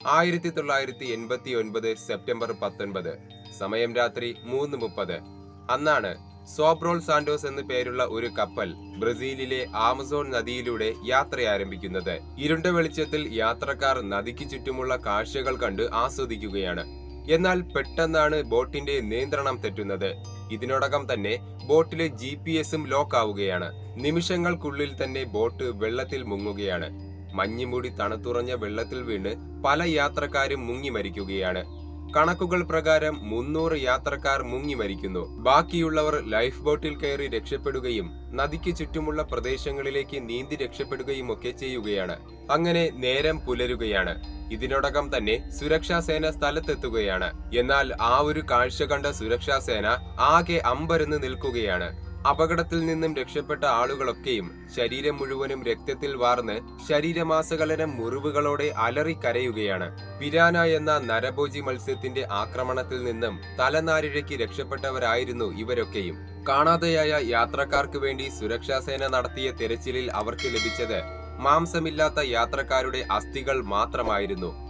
ആയിരത്തി തൊള്ളായിരത്തി എൺപത്തി ഒൻപത് സെപ്റ്റംബർ പത്തൊൻപത് സമയം രാത്രി മൂന്ന് മുപ്പത് അന്നാണ് സോബ്രോൾ സാന്റോസ് എന്ന് പേരുള്ള ഒരു കപ്പൽ ബ്രസീലിലെ ആമസോൺ നദിയിലൂടെ യാത്ര ആരംഭിക്കുന്നത് ഇരുണ്ട വെളിച്ചത്തിൽ യാത്രക്കാർ നദിക്ക് ചുറ്റുമുള്ള കാഴ്ചകൾ കണ്ട് ആസ്വദിക്കുകയാണ്. എന്നാൽ പെട്ടെന്നാണ് ബോട്ടിന്റെ നിയന്ത്രണം തെറ്റുന്നത്. ഇതിനോടകം തന്നെ ബോട്ടിലെ ജി പി എസും ലോക്ക് ആവുകയാണ് നിമിഷങ്ങൾക്കുള്ളിൽ തന്നെ ബോട്ട് വെള്ളത്തിൽ മുങ്ങുകയാണ്. മഞ്ഞുമൂടി തണുത്തുറഞ്ഞ വെള്ളത്തിൽ വീണ് പല യാത്രക്കാരും മുങ്ങി മരിക്കുകയാണ്. കണക്കുകൾ പ്രകാരം മുന്നൂറ് യാത്രക്കാർ മുങ്ങി മരിക്കുന്നു. ബാക്കിയുള്ളവർ ലൈഫ് ബോട്ടിൽ കയറി രക്ഷപ്പെടുകയും നദിക്ക് ചുറ്റുമുള്ള പ്രദേശങ്ങളിലേക്ക് നീന്തി രക്ഷപ്പെടുകയും ഒക്കെ ചെയ്യുകയാണ്. അങ്ങനെ നേരം പുലരുകയാണ്. ഇതിനോടകം തന്നെ സുരക്ഷാ സേന സ്ഥലത്തെത്തുകയാണ്. എന്നാൽ ആ ഒരു കാഴ്ച കണ്ട സുരക്ഷാ സേന ആകെ അമ്പരന്ന് നിൽക്കുകയാണ്. അപകടത്തിൽ നിന്നും രക്ഷപ്പെട്ട ആളുകളൊക്കെയും ശരീരം മുഴുവനും രക്തത്തിൽ വാർന്ന് ശരീരമാസകലനം മുറിവുകളോടെ അലറിക്കരയുകയാണ്. പിരാന എന്ന നരഭോജി മത്സ്യത്തിന്റെ ആക്രമണത്തിൽ നിന്നും തലനാരിഴയ്ക്ക് രക്ഷപ്പെട്ടവരായിരുന്നു ഇവരൊക്കെയും. കാണാതെയായ യാത്രക്കാർക്ക് വേണ്ടി സുരക്ഷാസേന നടത്തിയ തെരച്ചിലിൽ അവർക്ക് ലഭിച്ചത് മാംസമില്ലാത്ത യാത്രക്കാരുടെ അസ്ഥികൾ മാത്രമായിരുന്നു.